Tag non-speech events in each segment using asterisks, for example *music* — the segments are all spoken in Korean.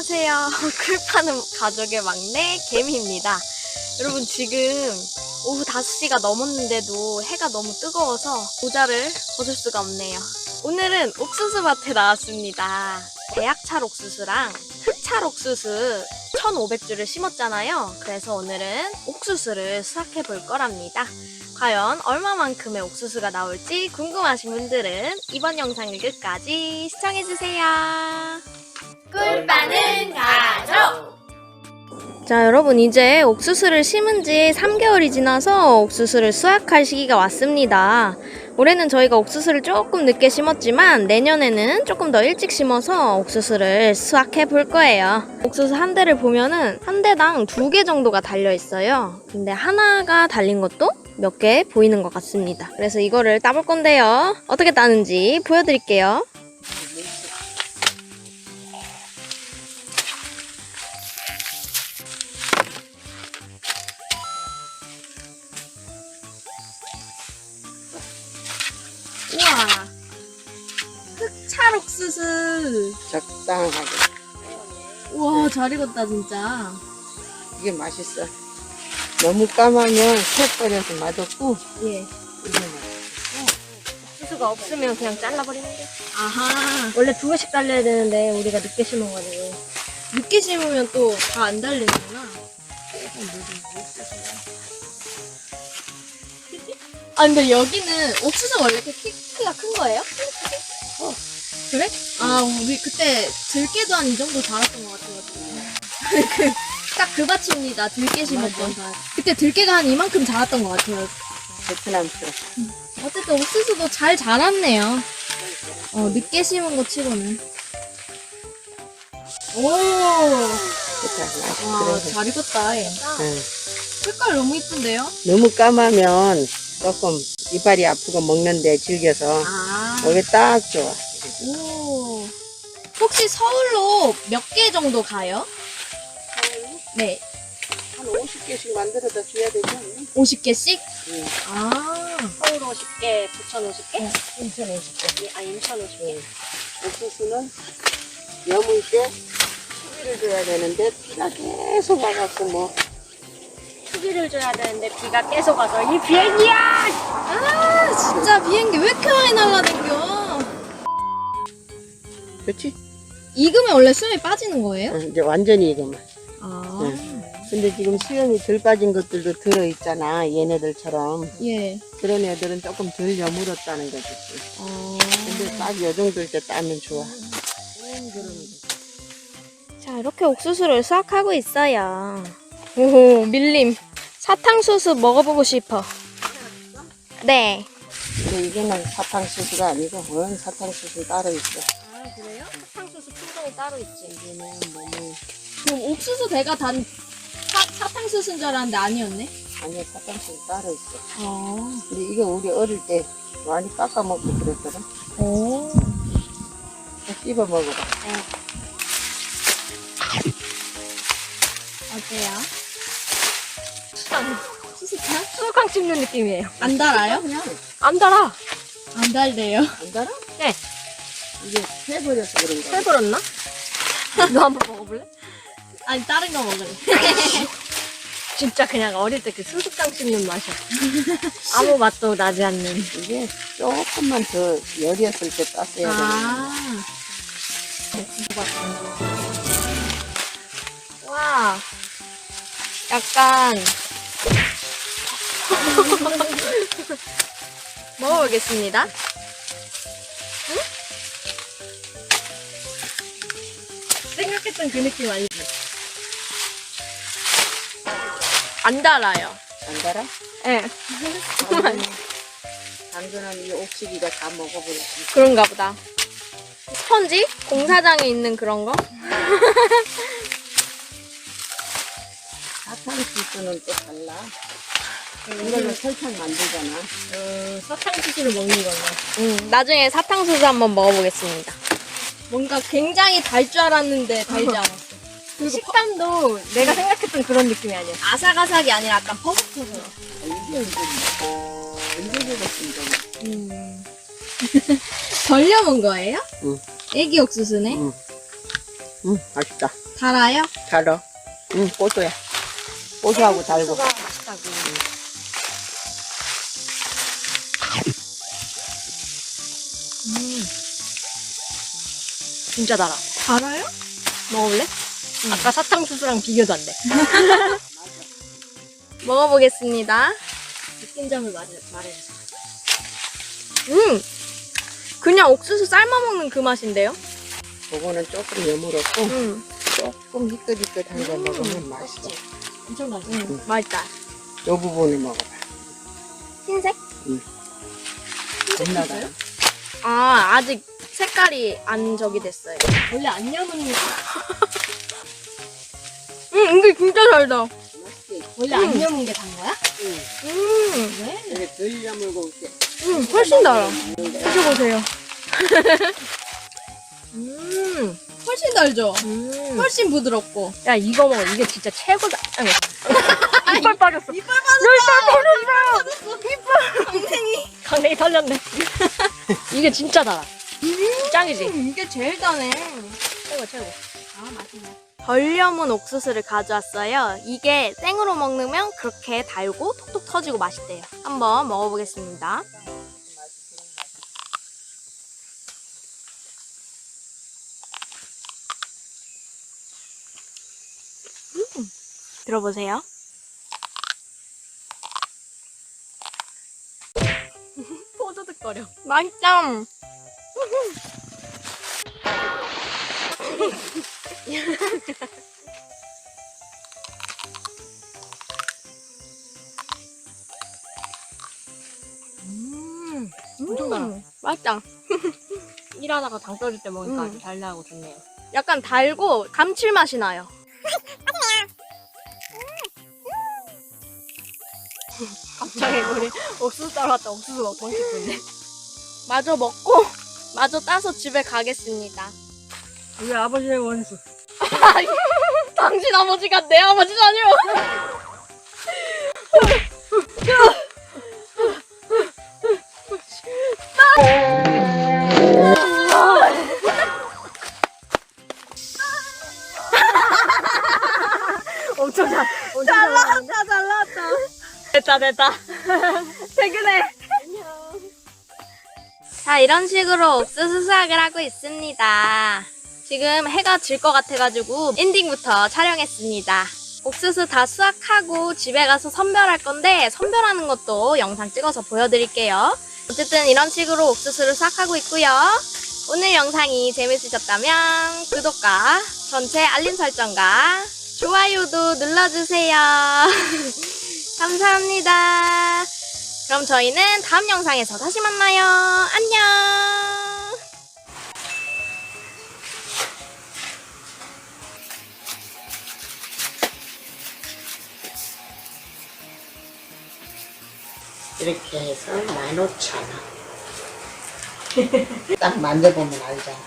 안녕하세요. *laughs* 글 파는 가족의 막내 개미입니다. 여러분 지금 오후 5시가 넘었는데도 해가 너무 뜨거워서 모자를 벗을 수가 없네요. 오늘은 옥수수 밭에 나왔습니다. 대학찰 옥수수랑 흑찰 옥수수 1,500주를 심었잖아요. 그래서 오늘은 옥수수를 수확해 볼 거랍니다. 과연 얼마만큼의 옥수수가 나올지 궁금하신 분들은 이번 영상을 끝까지 시청해주세요. 꿀 빠는 가족! 자, 여러분, 이제 옥수수를 심은 지 3개월이 지나서 옥수수를 수확할 시기가 왔습니다. 올해는 저희가 옥수수를 조금 늦게 심었지만 내년에는 조금 더 일찍 심어서 옥수수를 수확해 볼 거예요. 옥수수 한 대를 보면은 한 대당 두 개 정도가 달려 있어요. 근데 하나가 달린 것도 몇 개 보이는 것 같습니다. 그래서 이거를 따볼 건데요. 어떻게 따는지 보여드릴게요. 우와! 흑찰 옥수수! 적당하게 우와, 잘 익었다, 진짜. 이게 맛있어 너무 까마면 새버려서 맛없고 예. 이게 맛있어 옥수수가 없으면 그냥 잘라버리는 게. 아하. 원래 두 개씩 달려야 되는데, 우리가 늦게 심어가지고. 늦게 심으면 또 다 안 달리는구나. 아, 근데 여기는 옥수수 원래 이렇게 키, 키가 큰 거예요? 어. 그래? 아, 우리 그때 들깨도 한 이 정도 자랐던 것 같아가지고. 그, *laughs* 딱그 밭입니다. 들깨 심었던 밭. 그때 들깨가 한 이만큼 자랐던 것 같아요. 베트남처럼 어쨌든 옥수수도 잘 자랐네요. 어, 늦게 심은 거 치고는. 오! 그쵸 맛있어 와, 그래서 잘 익었다. 얘. 응. 색깔 너무 이쁜데요? 너무 까마면 조금 이빨이 아프고 먹는데 질겨서 아. 여기 딱 좋아 오. 혹시 서울로 몇 개 정도 가요? 네. 한 50개씩 만들어다 줘야 되지 않니? 50개씩? 응. 아. 서울 50개, 부천 50개? 인천 50개 아, 인천 50개. 옥수수는 여물 때 수비를 줘야 되는데 비가 계속 와갖고 뭐 수비를 줘야 되는데 비가 계속 와서 이 비행기야! 아, 진짜 비행기 왜 이렇게 많이 날라댕겨? 그렇지? 익으면 원래 수염이 빠지는 거예요? 응, 이제 완전히 이거만 아. 근데 지금 수염이 덜 빠진 것들도 들어 있잖아 얘네들처럼 예. 그런 애들은 조금 덜 여물었다는 거지 어. 근데 딱 요 정도 때 따면 좋아 자, 이렇게 옥수수를 수확하고 있어요. 오, 밀림. 사탕수수 먹어보고 싶어. 네. 근데 이거는 사탕수수가 아니고 원 사탕수수 따로 있어 아, 그래요? 사탕수수 품종이 따로 있지. 이거는 너무 그럼 옥수수 대가 단 사, 사탕수수인 줄 알았는데 아니었네? 아니야 사탕수수 따로 있어 아. 근데 이거 우리 어릴 때 많이 깎아 먹고 그랬거든 오. 씹어 먹어봐 어때요? 수강. 수수탕? 수강 씹는 느낌이에요. 안 달아요? 그냥 안 달아. 안 달대요. 안 달아? 네. 이게 새버려서 그런가 해버렸나? *laughs* 너 한번 먹어볼래? 아니 다른 거 먹을래. *laughs* 진짜 그냥 어릴 때 그 수수깡 씹는 맛이야. 아무 맛도 나지 않는. 이게 조금만 더 열이었을 때 땄어야 되는데 아. 와. 약간. *laughs* 먹어보겠습니다. 응? 생각했던 그 느낌 아니지? 안 달아요. 안 달아? 예. 당근은 이 옥시기가 다 먹어버렸지 그런가 보다. 스펀지? 공사장에 있는 그런 거? 사탕수수는 또 달라 이걸로 설탕 만들잖아 음, 사탕수수를 먹는 걸로. 음, 나중에 사탕수수 한번 먹어보겠습니다. 뭔가 굉장히 달 줄 알았는데 달지 않았어. 그리고 식감도 내가 생각했던 그런 느낌이 아니야. 아삭아삭이 아니라 약간 퍼석퍼석. 이게 은근 은근 같은 음. 덜 려먹은 거예요? 응. 애기 옥수수네? 응. 응, 맛있다. 달아요? 달어. 응, 고소야. 고소하고 달고. 옥수수가 맛있다고. 음. 진짜 달아. 달아요? 먹어볼래? 아까 사탕수수랑 비교도 안 돼. *laughs* 먹어보겠습니다. 느낀 점을 말해, 말해주세요. 음! 그냥 옥수수 삶아 먹는 그 맛인데요? 그거는 조금 여물었고, 음. 조금 희끗희끗한 거 음, 먹으면 맛있어. 엄청 맛있어. 음, 맛있다. 요 부분을 먹어봐. 흰색? 겁나 달아. 아, 아직 색깔이 안 저기 됐어요. 원래 안 여는 *laughs* 음, 이게 진짜 달다. 맛있지? 원래 안 여는 게 단 거야? 응. 음, 왜? 이게 덜 여물고 이렇게. 음, 훨씬 달아. 드셔보세요. *laughs* 음, 훨씬 달죠? 음. 훨씬 부드럽고. 야, 이거 먹어. 이게 진짜 최고다. 아이고. *laughs* 이빨 빠졌어. 이빨 빠졌어! 이빨 빠졌어. 강냉이. 강냉이 털렸네. *laughs* 이게 진짜 달아. 짱이지? 이게 제일 다네. 최고, 최고. 아, 맛있네. 덜 여문 옥수수를 가져왔어요. 이게 생으로 먹으면 그렇게 달고 톡톡 터지고 맛있대요. 한번 먹어보겠습니다. 음, 들어보세요. 거려. 맛있다. 음. 엄청 달아. 맛있다. 일하다가 당 떨어질 때 먹으니까 음. 아주 달달하고 좋네요. 약간 달고 감칠맛이 나요. *laughs* 갑자기 우리 *laughs* 옥수수 따러 왔다 옥수수 먹고 있네. 마저 먹고 *laughs* 마저 따서 집에 가겠습니다. 우리 아버지의 원수. 당신 아버지가 내 아버지라뇨. 엄청 잘, 엄청 잘 나왔다, 잘 나왔다. 됐다, 됐다. *laughs* 퇴근해. 자, 이런 식으로 옥수 수 수확을 하고 있습니다. 지금 해가 질 것 같아가지고 엔딩부터 촬영했습니다. 옥수수 다 수확하고 집에 가서 선별할 건데 선별하는 것도 영상 찍어서 보여드릴게요. 어쨌든 이런 식으로 옥수수를 수확하고 있고요. 오늘 영상이 재밌으셨다면 구독과 전체 알림 설정과 좋아요도 눌러주세요. *laughs* 감사합니다. 그럼 저희는 다음 영상에서 다시 만나요. 안녕. 이렇게 해서 15,000원. *laughs* 딱 만져보면 알잖아.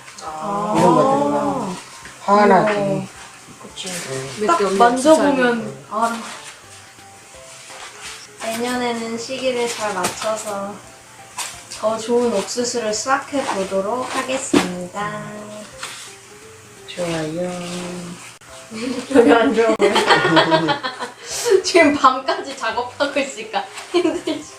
이런 거 들어가면 화나지. 응. 딱 만져보면 알아. 내년에는 시기를 잘 맞춰서 더 좋은 옥수수를 수확해 보도록 하겠습니다. 좋아요. 전혀 안 좋아 보여. *laughs* 지금 밤까지 작업하고 있으니까 *laughs* 힘들지.